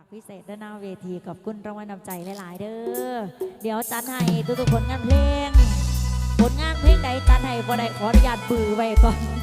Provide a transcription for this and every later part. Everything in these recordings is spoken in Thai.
ากพิเศษด้านหน้าเวทีขอบคุณรางวัลนำใจหลาย ๆ เด้อ เดี๋ยวจันให้ทุกๆผลงานเพลง ผลงานเพลงใดจันให้บ่ได้ขออนุญาตปือไว้ก่อน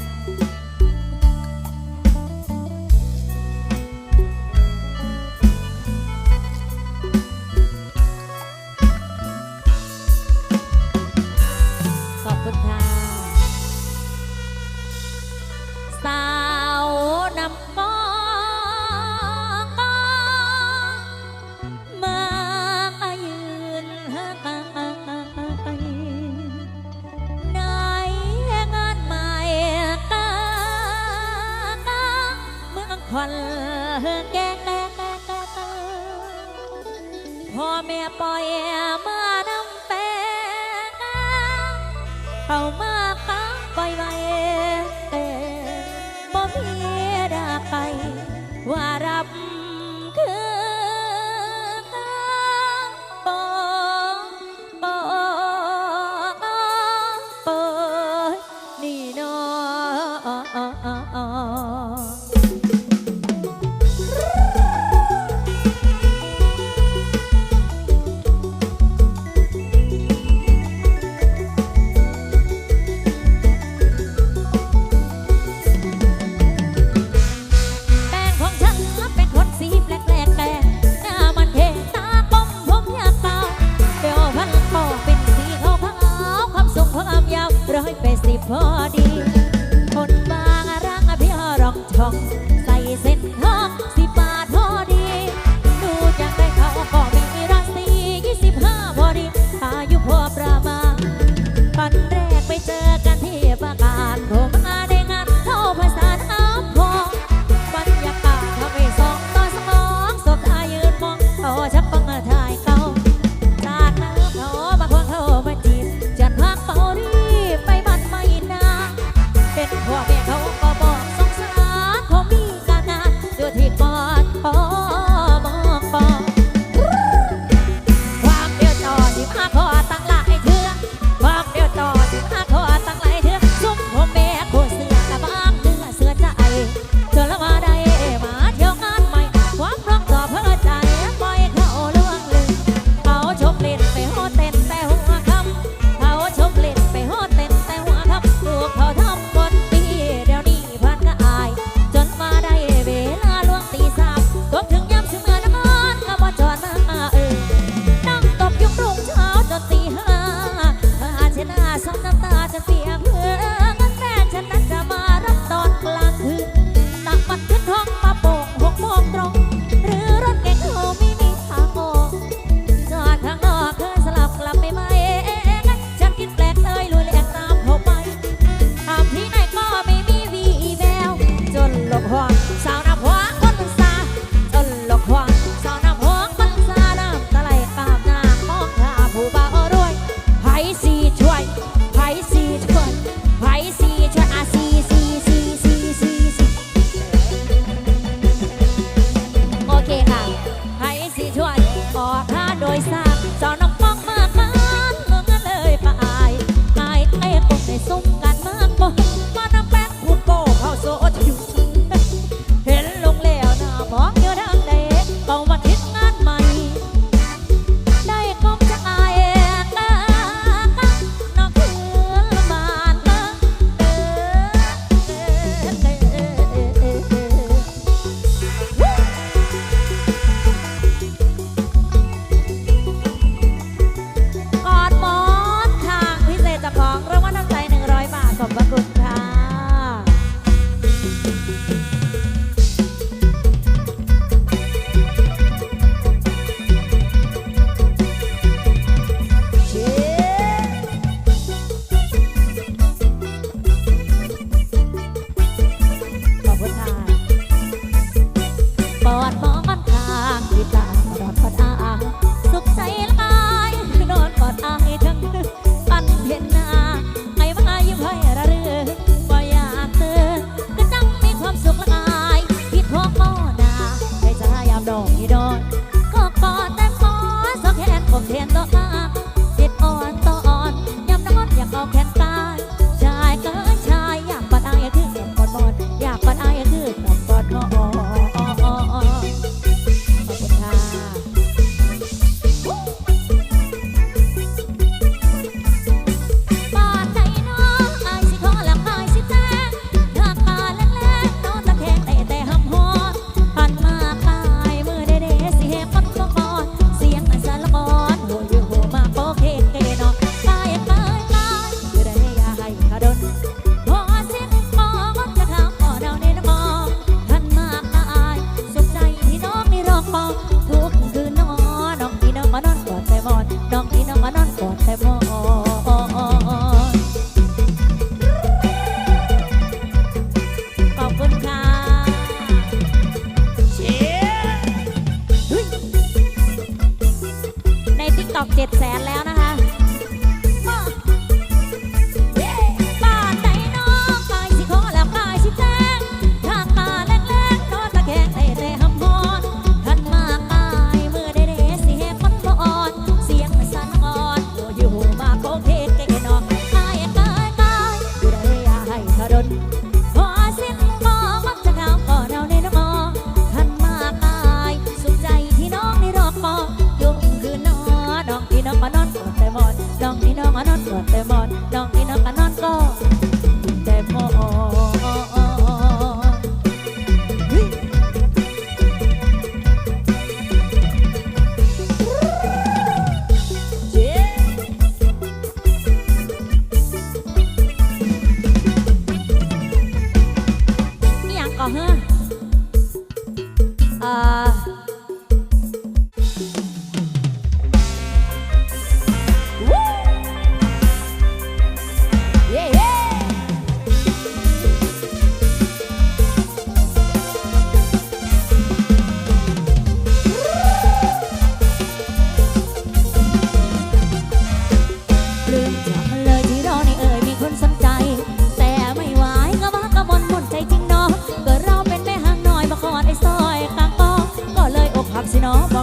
มานอนกอดแต่ม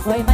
นอบอกเคยมั่น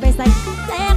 ไปใส่แตง